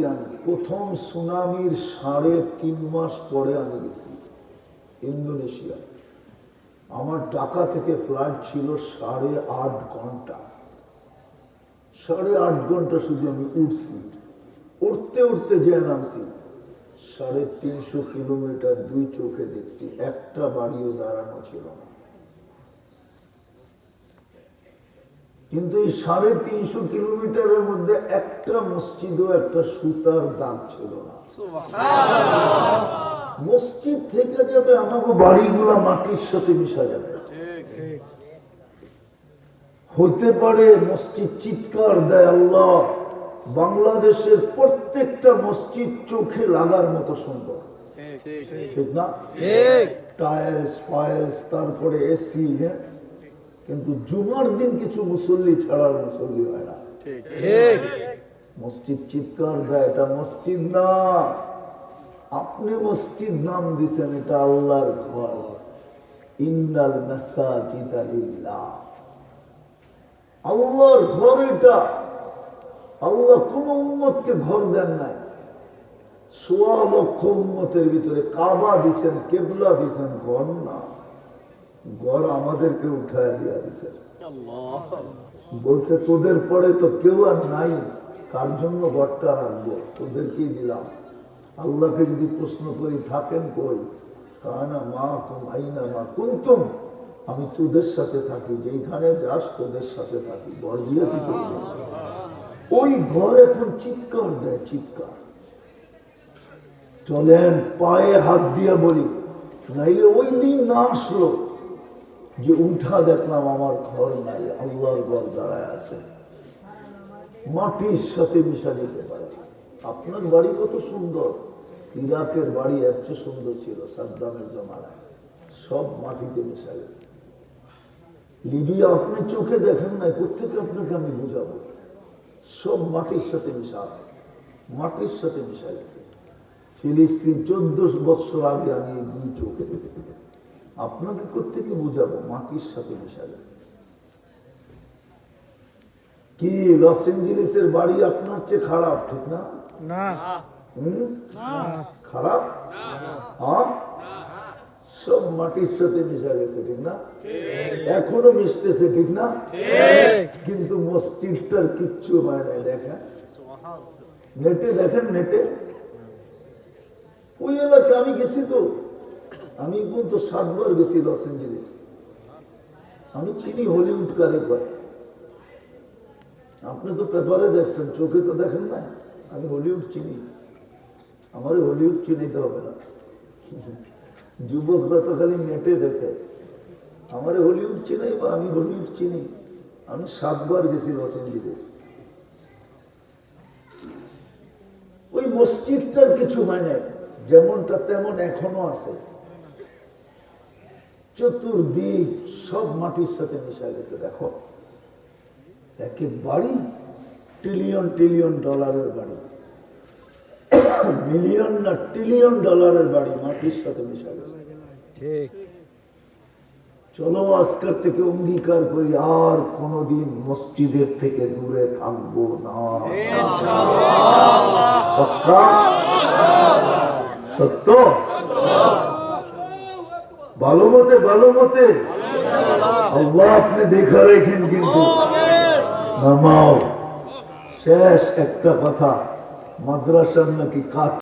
গেছি আমি। প্রথম সুনামির সাড়ে তিন মাস পরে আমি গেছি ইন্দোনেশিয়া। আমার ঢাকা থেকে ফ্লাইট ছিল সাড়ে আট ঘণ্টা। সাড়ে আট ঘণ্টা শুধু আমি উঠছি। উঠতে উঠতে যে নামছি, সাড়ে তিনশো কিলোমিটার দুই চোখে দেখছি, একটা বাড়িও দাঁড়ানো ছিল না। কিন্তু এই সাড়ে তিনশো কিলোমিটারের মধ্যে একটা মসজিদও একটা সুতার দাগ ছিল না। মসজিদ থেকে যাবে আমাকে বাড়িগুলা মাটির সাথে মিশা যাবে। হতে পারে মসজিদ চিৎকার দেয় আল্লাহ বাংলাদেশের প্রত্যেকটা মসজিদ চোখে লাগার মতো সুন্দর। ঠিক না? টাইলস ফাইলস তারপরে এসি হ্যাঁ? কিন্তু জুমার দিন কিছু মুসল্লি ছাড়ার মুসল্লি হয় না। মসজিদ চিৎকার দেয় এটা মসজিদ না। আপনি মসজিদ নাম দিছেন এটা আল্লাহর ঘর। ইন্নাল মাসাজিদ আল্লাহর ঘর এটা। আল্লাহ কোন উম্মতকে ঘর দেন নাই। সোয়া লক্ষ উম্মতের ভিতরে কাবা দিছেন কেবলা দিছেন ঘর না। ঘর আমাদেরকে উঠায় দিয়া দিছেন বলছে তোদের পরে তো কেউ আর নাই। কার জন্য ঘরটা রাখব? তোদেরকেই দিলাম। আল্লাহকে যদি প্রশ্ন করি থাকেন কই? কানা মা কুম আইনা মা কুন্তুম? আমি তোদের সাথে থাকি। যেখানে যাস তোদের সাথে থাকি। ঘর দিয়েছি ওই ঘর এখন চিৎকার দেয় চিৎকার। চলেন পায়ে হাত দিয়ে বলি নাইলে ওই দিন না আসলো। যে উঠা দেখলাম, আমার ঘর নাই, আল্লাহর ঘর দাঁড়ায় আছে। মাটির সাথে মিশা যেতে পারে। আপনার বাড়ি কত সুন্দর। ইরাকের বাড়ি চেয়ে সুন্দর ছিল সাদ্দামের জমানায়। সব মাটিতে মিশা গেছে। লিবিয়া আপনি চোখে দেখেন নাই কোথেকে আপনাকে আমি বুঝাবো? সব মাটির সাথে মিশা আছে। মাটির সাথে মিশা গেছে। ফিলিস্তিন চোদ্দ বৎসর আগে আমি দুই চোখে দেখেছি। আপনাকে কোথেকে বুঝাবো? মাটির সাথে মিশা গেছে। কি লস এঞ্জেলিসের বাড়ি আপনার চেয়ে খারাপ ঠিক না? খারাপ? সব মাটির সাথে মিশা গেছে ঠিক না? এখনও মিশতেছে ঠিক না? কিন্তু মসজিদটার কিচ্ছু হয় না দেখেন। নেটে দেখেন নেটে। ওই এলাকা আমি গেছি তো। আমি কিন্তু সাতবার গেছি লস এঞ্জেলিস। আমি চিনি হলিউড কারে কয় আপনি তো পেপারে দেখছেন, চোখে তো দেখেন না আমি হলিউড চিনি। আমার হলিউড চিনিতে হবে না। যুবকরা তো খালি নেটে দেখে। আমার হলিউড চিনাই বা আমি হলিউড চিনি। আমি সাতবার গেছি লস এঞ্জেলিস। ওই মসজিদটার কিছু মানে যেমনটা তেমন এখনও আছে। চতুর্দিক সব মাটির সাথে মিশা গেছে দেখো। একে বাড়ি ট্রিলিয়ন ট্রিলিয়ন ডলারের বাড়ি। মিলিয়ন না ট্রিলিয়ন ডলারের বাড়ি মাটির সাথে মিশা গেছে। ঠিক। চলো আজকের থেকে অঙ্গীকার করি আর কোনোদিন মসজিদের থেকে দূরে থাকব না। সত্য। ভালো মতে ভালো মতে আল্লাহ আপনি দেখা রেখেন কিন্তু নামাও শেষ একটা কথা মাদ্রাসার নাকি কাজ